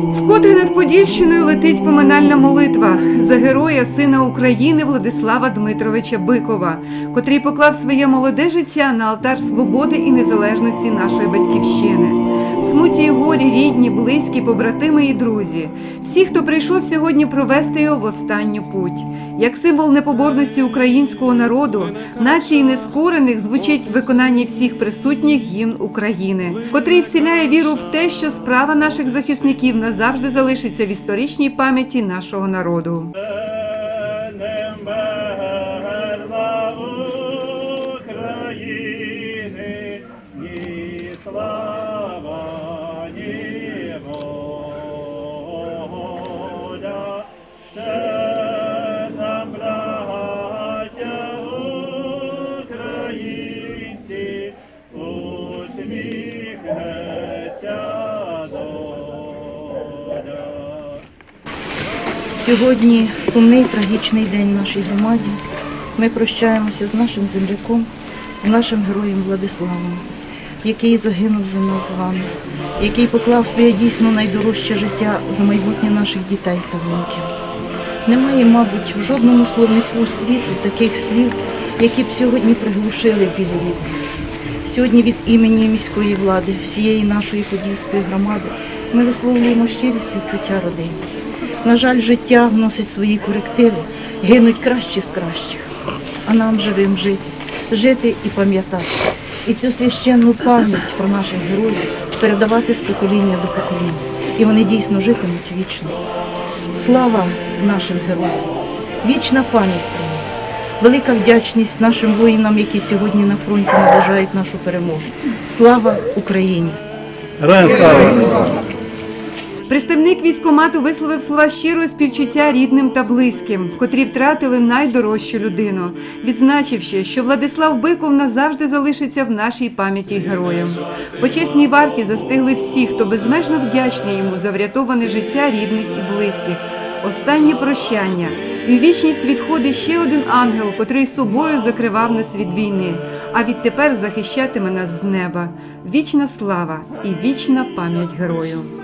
Вкотре над Подільщиною летить поминальна молитва за героя сина України Владислава Дмитровича Бикова, котрий поклав своє молоде життя на алтар свободи і незалежності нашої батьківщини. В смуті і горі рідні, близькі, побратими і друзі. Всі, хто прийшов сьогодні провести його в останню путь. Як символ непоборності українського народу, нації нескорених звучить виконання всіх присутніх гімн України, котрий вселяє віру в те, що справа наших захисників назавжди залишиться в історичній пам'яті нашого народу. Сьогодні сумний трагічний день в нашій громаді. Ми прощаємося з нашим земляком, з нашим героєм Владиславом, який загинув за нас з вами, який поклав своє дійсно найдорожче життя за майбутнє наших дітей та внуків. Немає, мабуть, в жодному словнику світу таких слів, які б сьогодні приглушили рідних. Сьогодні від імені міської влади, всієї нашої подільської громади, ми висловлюємо щирі співчуття родині. На жаль, життя вносить свої корективи, гинуть кращі з кращих. А нам живим жити, жити і пам'ятати. І цю священну пам'ять про наших героїв передавати з покоління до покоління. І вони дійсно житимуть вічно. Слава нашим героям! Вічна пам'ять про них. Велика вдячність нашим воїнам, які сьогодні на фронті наближають нашу перемогу. Слава Україні! Героям слава! Представник військомату висловив слова щирого співчуття рідним та близьким, котрі втратили найдорожчу людину, відзначивши, що Владислав Биков назавжди залишиться в нашій пам'яті героєм. В почесній варті застигли всі, хто безмежно вдячний йому за врятоване життя рідних і близьких. Останнє прощання. І у вічність відходить ще один ангел, котрий собою закривав нас від війни, а відтепер захищатиме нас з неба. Вічна слава і вічна пам'ять герою.